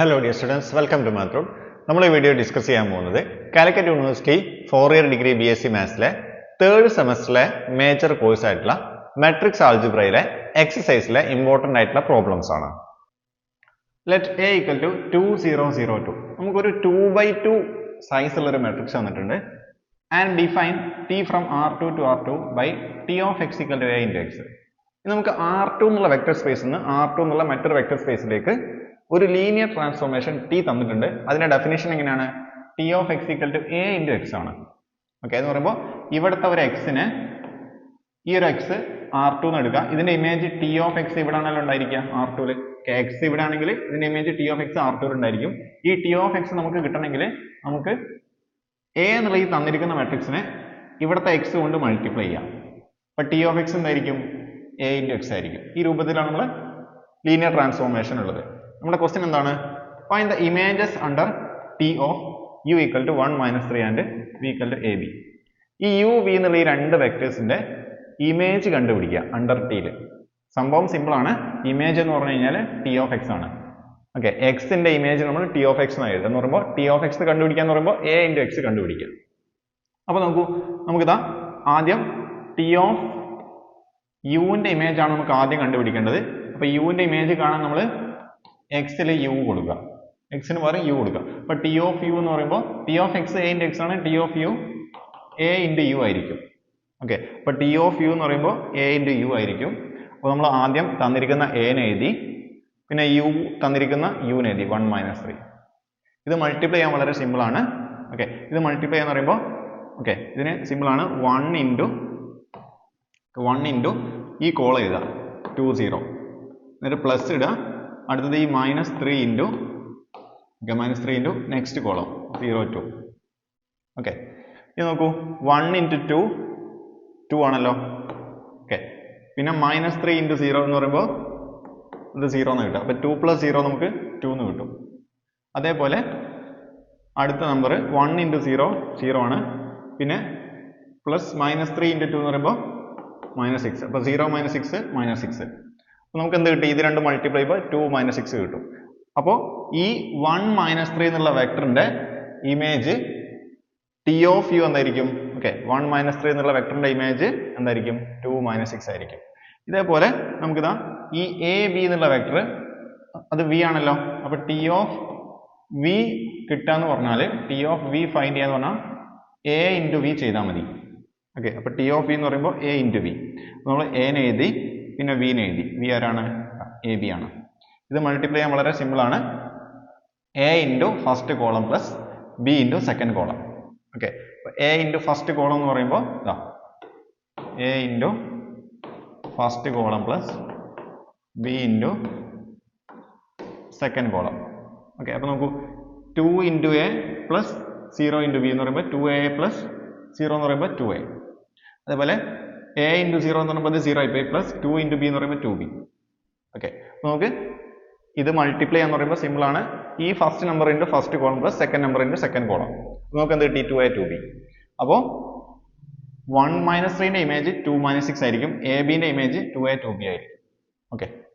Hello dear students welcome to മാത്രം നമ്മൾ ഈ വീഡിയോ ഡിസ്കസ് ചെയ്യാൻ പോകുന്നത് Calicut university four year degree B S C മാത്സിലെ third സെമസ്റ്ററിലെ മേജർ കോഴ്സ് ആയിട്ടുള്ള മെട്രിക്സ് ആൾജിബ്രയിലെ എക്സസൈസിലെ ഇമ്പോർട്ടന്റ് ആയിട്ടുള്ള പ്രോബ്ലംസ് ആണ്. Let A equal to two zero zero two നമുക്കൊരു ടു ബൈ ടു സൈസ് ഉള്ള ഒരു മെട്രിക്സ് തന്നിട്ടുണ്ട് and define T from R two to R two by T of X equal to A into X നമുക്ക് R two എന്നുള്ള vector സ്പേസിൽ നിന്ന് R two എന്നുള്ള മറ്റൊരു വെക്ടർ സ്പേസിലേക്ക് ഒരു ലീനിയർ ട്രാൻസ്ഫോർമേഷൻ ടി തന്നിട്ടുണ്ട്. അതിന്റെ ഡെഫിനേഷൻ എങ്ങനെയാണ്? T of X equal to A into X ആണ്. ഓക്കെ എന്ന് പറയുമ്പോൾ ഇവിടുത്തെ ഒരു എക്സിന് ഈ ഒരു എക്സ് ആർ ടു എന്ന് എടുക്കുക ഇതിന്റെ ഇമേജ് ടി ഓഫ് എക്സ് ഇവിടെ ആണല്ലോ ഉണ്ടായിരിക്കുക ആർ ടുവിൽ എക്സ് ഇവിടെ ആണെങ്കിൽ ഇതിന്റെ image T of X R ടുവിൽ ഉണ്ടായിരിക്കും. ഈ ടി ഓഫ് എക്സ് നമുക്ക് കിട്ടണമെങ്കിൽ നമുക്ക് എ എന്നുള്ള ഈ തന്നിരിക്കുന്ന മെട്രിക്സിനെ ഇവിടുത്തെ എക്സ് കൊണ്ട് മൾട്ടിപ്ലൈ ചെയ്യാം. അപ്പൊ ടി ഓഫ് എക്സ് എന്തായിരിക്കും? എ ഇന്റു എക്സ് ആയിരിക്കും. ഈ രൂപത്തിലാണ് നമ്മൾ ലീനിയർ ട്രാൻസ്ഫോർമേഷൻ ഉള്ളത്. നമ്മുടെ ക്വസ്റ്റ്യൻ എന്താണ്? Find the images under T of U equal to one minus three and V equal to A B ഈ യു വി എന്നുള്ള ഈ രണ്ട് വെക്ടേഴ്സിന്റെ ഇമേജ് കണ്ടുപിടിക്കുക അണ്ടർ ടിയിൽ സംഭവം സിമ്പിൾ ആണ്. ഇമേജ് എന്ന് പറഞ്ഞു കഴിഞ്ഞാൽ ടി ഓഫ് എക്സ് ആണ്. ഓക്കെ എക്സിന്റെ ഇമേജ് നമ്മൾ ടി ഓഫ് എക്സ് എന്ന് എന്ന് പറയുമ്പോൾ ടി ഓഫ് എക്സ് കണ്ടുപിടിക്കുക എന്ന് പറയുമ്പോൾ എ ഇന്റു എക്സ് കണ്ടുപിടിക്കുക. അപ്പൊ നോക്കൂ നമുക്കിതാ ആദ്യം ടി ഓഫ് യുവിന്റെ ഇമേജ് ആണ് നമുക്ക് ആദ്യം കണ്ടുപിടിക്കേണ്ടത്. അപ്പൊ യുവിന്റെ ഇമേജ് കാണാൻ നമ്മൾ എക്സിൽ യു കൊടുക്കുക. എക്സിന് പകരം യു കൊടുക്കുക. അപ്പൊ ടി ഓഫ് യു എന്ന് പറയുമ്പോൾ T of X A into X ആണ് T of U A into U ആയിരിക്കും. ഓക്കെ അപ്പൊ ടി ഓഫ് യു എന്ന് പറയുമ്പോൾ എ ഇന്റു യു ആയിരിക്കും. അപ്പോൾ നമ്മൾ ആദ്യം തന്നിരിക്കുന്ന എനെ എഴുതി പിന്നെ യു തന്നിരിക്കുന്ന യുവിനെ എഴുതി വൺ മൈനസ് ത്രീ ഇത് മൾട്ടിപ്ലൈ ചെയ്യാൻ വളരെ സിമ്പിൾ ആണ്. ഓക്കെ ഇത് മൾട്ടിപ്ലൈ ചെയ്യാന്ന് പറയുമ്പോൾ ഓക്കെ ഇതിന് സിമ്പിൾ ആണ്. വൺ ഇന്റു വൺ ഇന്റു ഈ കോൾ എഴുതുക. ടു സീറോ എന്നിട്ട് പ്ലസ് ഇടുക. അടുത്തത് ഈ minus three into okay minus three into next column zero two okay ഇനി നോക്കൂ വൺ ഇന്റു ടു ടു ആണല്ലോ. ഓക്കെ പിന്നെ മൈനസ് ത്രീ ഇന്റു സീറോ എന്ന് പറയുമ്പോൾ ഇത് സീറോ എന്ന് കിട്ടും. അപ്പോൾ ടു പ്ലസ് സീറോ നമുക്ക് ടു എന്ന് കിട്ടും. അതേപോലെ അടുത്ത number one into zero zero ആണ്. പിന്നെ plus minus three into two എന്ന് പറയുമ്പോൾ മൈനസ് സിക്സ് അപ്പോൾ zero minus six minus six നമുക്ക് എന്ത് കിട്ടി? ഇത് രണ്ട് multiply by two minus six കിട്ടും. അപ്പോൾ ഈ വൺ മൈനസ് ത്രീ എന്നുള്ള വെക്ടറിന്റെ ഇമേജ് ടി ഓഫ് യു എന്തായിരിക്കും? ഓക്കെ വൺ മൈനസ് ത്രീ എന്നുള്ള വെക്ടറിന്റെ ഇമേജ് എന്തായിരിക്കും? ടു മൈനസ് സിക്സ് ആയിരിക്കും. ഇതേപോലെ നമുക്കിതാ ഈ എ ബി എന്നുള്ള വെക്ടർ അത് വി ആണല്ലോ. അപ്പൊ ടി ഓഫ് വി കിട്ടാന്ന് പറഞ്ഞാൽ ടി ഓഫ് വി ഫൈൻഡ് ചെയ്യാന്ന് പറഞ്ഞാൽ എ ഇന്റു വി ചെയ്താൽ മതി. ഓക്കെ അപ്പൊ ടി ഓഫ് വി എന്ന് പറയുമ്പോൾ എ ഇന്റു വി നമ്മൾ എനെ എഴുതി പിന്നെ വിനെ എഴുതി. വി ആരാണ്? എ ബി ആണ്. ഇത് മൾട്ടിപ്ലൈ ചെയ്യാൻ വളരെ സിമ്പിൾ ആണ്. A into first column plus B into second column okay A into first column എന്ന് പറയുമ്പോൾ ഇതാ. A into first column plus B into second column okay അപ്പോൾ നോക്കൂ. Two into A plus zero into B എന്ന് പറയുമ്പോൾ two A plus zero എന്ന് പറയുമ്പോൾ two A അതേപോലെ എ ഇന്റു സീറോ എന്ന് പറയുമ്പോൾ അത് ആയി ആയിപ്പോയി? പ്ലസ് ടു ഇന്റു ബി എന്ന് പറയുമ്പോൾ ടു ബി ഓക്കെ നമുക്ക് ഇത് മൾട്ടിപ്ലൈ എന്ന് പറയുമ്പോൾ സിമ്പിൾ ആണ്. ഈ first number into first column plus second number into second column നമുക്ക് എന്ത് കിട്ടി? ടു എ ടു ബി അപ്പോൾ വൺ മൈനസ് ത്രീന്റെ ഇമേജ് ടു മൈനസ് സിക്സ് ആയിരിക്കും. A ബിന്റെ image two A two B ആയിരിക്കും. ഓക്കെ